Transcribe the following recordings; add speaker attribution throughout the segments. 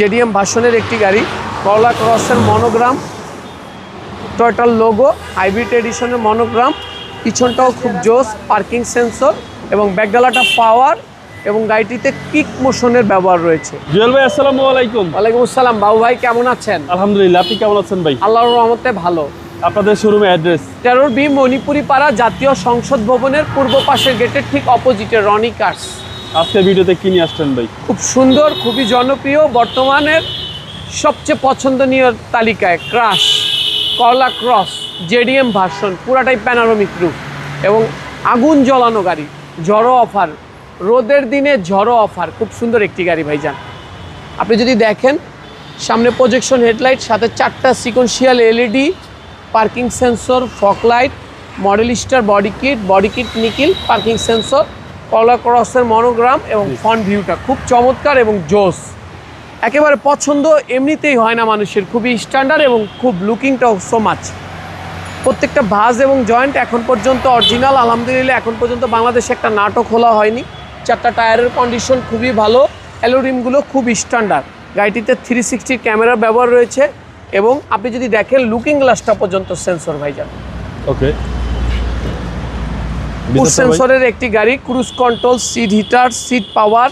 Speaker 1: JDM ভাষণের একটি গাড়ি করলা ক্রসের মনোগ্রাম টয়টার লোগো হাইব্রিড এডিশনের মনোগ্রাম পিছনটাও খুব জোস পার্কিং সেন্সর এবং ব্যাকডালাটা পাওয়ার এবং গাড়িটিতে কিক মোশনের ব্যবহার রয়েছে।
Speaker 2: জুয়েল ভাই আসসালামু আলাইকুম।
Speaker 1: ওয়ালাইকুম আসসালাম বাবু ভাই কেমন আছেন?
Speaker 2: আলহামদুলিল্লাহ আপনি কেমন আছেন ভাই?
Speaker 1: আল্লাহর রহমতে ভালো।
Speaker 2: আপনাদের শোরুমে অ্যাড্রেস
Speaker 1: তেরোর বি মণিপুরি পাড়া জাতীয় সংসদ ভবনের পূর্ব পাশের গেটের ঠিক অপোজিটে রনি কার্স
Speaker 2: আজকে ভিডিওতে কি নিয়ে আসছেন ভাই?
Speaker 1: খুব সুন্দর, খুবই জনপ্রিয়, বর্তমানের সবচেয়ে পছন্দনীয় তালিকায় crush, Corolla cross, JDM version, পুরাটাই প্যানারোমিক রূপ এবং আগুন জ্বলানো গাড়ি, ঝড়ো অফার, রোদের দিনে ঝড়ো অফার, খুব সুন্দর একটি গাড়ি ভাইজান। আপনি যদি দেখেন, সামনে প্রজেকশন হেডলাইট সাথে চারটা sequential LED parking sensor fog light model star body kit body kit nickel parking sensor কলা ক্রসের মনোগ্রাম এবং ফ্রন্ট ভিউটা খুব চমৎকার এবং জোস। একেবারে পছন্দ এমনিতেই হয় না মানুষের খুবই স্ট্যান্ডার্ড এবং খুব লুকিংটাও সো মাচ প্রত্যেকটা ভাজ এবং জয়েন্ট এখন পর্যন্ত অরিজিনাল আলহামদুলিল্লাহ এখন পর্যন্ত বাংলাদেশে একটা নাটক খোলা হয়নি। চারটা টায়ারের কন্ডিশন খুবই ভালো অ্যালোরিমগুলো খুব স্ট্যান্ডার্ড গাড়িটিতে থ্রি সিক্সটির ক্যামেরা ব্যবহার রয়েছে এবং আপনি যদি দেখেন লুকিং গ্লাসটা পর্যন্ত সেন্সর ভাইজান।
Speaker 2: ওকে
Speaker 1: পুশ সেন্সরের একটি গাড়ি cruise control seat heater seat power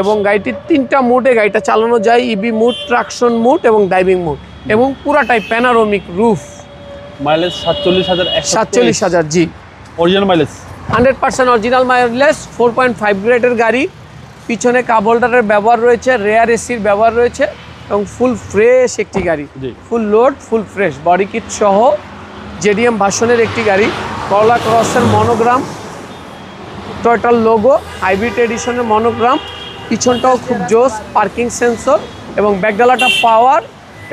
Speaker 1: এবং গাড়িটির তিনটা মোডে গাড়িটা চালানো যায় ইবি মুড ট্রাকশন মুড এবং ড্রাইভিং মুড এবং পুরাটাই প্যানারোমিক রুফ
Speaker 2: মাইলেজ সাতচল্লিশ হাজার
Speaker 1: সাতচল্লিশ হাজার জি।
Speaker 2: Original mileage
Speaker 1: hundred percent original mileage four point five গ্রেডের গাড়ি। পিছনে কাপ হোল্ডারের ব্যবহার রয়েছে রেয়ার এসির ব্যবহার রয়েছে এবং ফুল ফ্রেশ একটি গাড়ি। Full load full fresh body kit সহ। জেডিএম ভাষণের একটি গাড়ি করলা ক্রসের মনোগ্রাম টয়টার লোগো হাইব্রিড এডিশনের মনোগ্রাম পিছনটাও খুব জোস পার্কিং সেন্সর এবং ব্যাকডালাটা পাওয়ার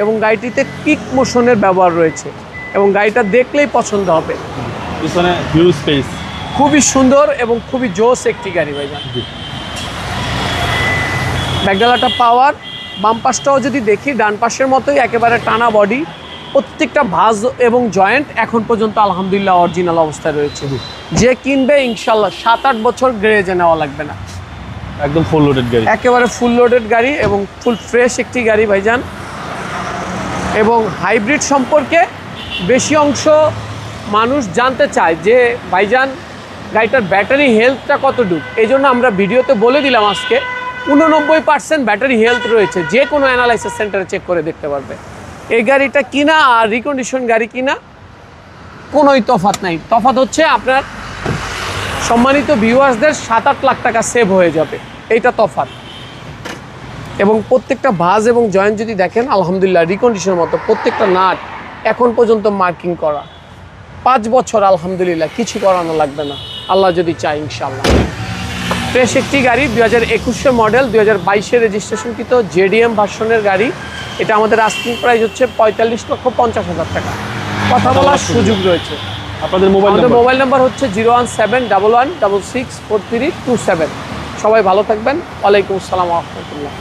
Speaker 1: এবং গাড়িটিতে কিক মোশনের ব্যবহার রয়েছে এবং গাড়িটা দেখলেই পছন্দ হবে।
Speaker 2: পিছনে হিউজ স্পেস
Speaker 1: খুবই সুন্দর এবং খুবই জোস একটি গাড়ি ভাইজান
Speaker 2: জি।
Speaker 1: ব্যাকডালাটা পাওয়ার বাম পাশটাও যদি দেখি ডান পাশের মতোই একেবারে টানা বডি প্রত্যেকটা ভাজ এবং জয়েন্ট এখন পর্যন্ত আলহামদুলিল্লাহ অরিজিনাল অবস্থায় রয়েছে। যে কিনবে ইনশাল্লাহ সাত আট বছর গ্রেজে নেওয়া লাগবে না।
Speaker 2: একদম ফুল লোডেড গাড়ি।
Speaker 1: একেবারে ফুল লোডেড গাড়ি এবং ফুল ফ্রেশ একটি গাড়ি ভাইজান। এবং হাইব্রিড সম্পর্কে বেশি অংশ মানুষ জানতে চায় যে ভাইজান গাড়িটার ব্যাটারি হেলথটা কতটুকু? এই জন্য আমরা ভিডিওতে বলে দিলাম আজকে উননব্বই পার্সেন্ট ব্যাটারি হেলথ রয়েছে। যে কোনো অ্যানালাইসিস সেন্টারে চেক করে দেখতে পারবে। এই গাড়িটা কিনা আর রিকন্ডিশন গাড়ি কিনা, কোনোই তফাত নাই। তফাত হচ্ছে আপনার সম্মানিত ভিউয়ার্সদের সাত আট লাখ টাকা সেভ হয়ে যাবে। এইটা তফাৎ। এবং প্রত্যেকটা ভাঁজ এবং জয়েন্ট যদি দেখেন, আলহামদুলিল্লাহ রিকন্ডিশনের মতো প্রত্যেকটা নাট এখন পর্যন্ত মার্কিং করা। পাঁচ বছর, আলহামদুলিল্লাহ, কিছু করানো লাগবে না। আল্লাহ যদি চাই ইনশাল্লাহ ফ্রেশ একটি গাড়ি দু হাজার একুশের মডেল দু হাজার বাইশে রেজিস্ট্রেশনকৃত জেডিএম ভার্সনের গাড়ি। এটা আমাদের আস্কিং প্রাইস হচ্ছে পঁয়তাল্লিশ লক্ষ পঞ্চাশ হাজার টাকা। কথা বলার সুযোগ রয়েছে।
Speaker 2: আপনাদের মোবাইল
Speaker 1: আমাদের মোবাইল নাম্বার হচ্ছে zero one seven double one double six four three two seven. সবাই ভালো থাকবেন। ওয়ালাইকুম আসসালাম রহমতুল্লাহ।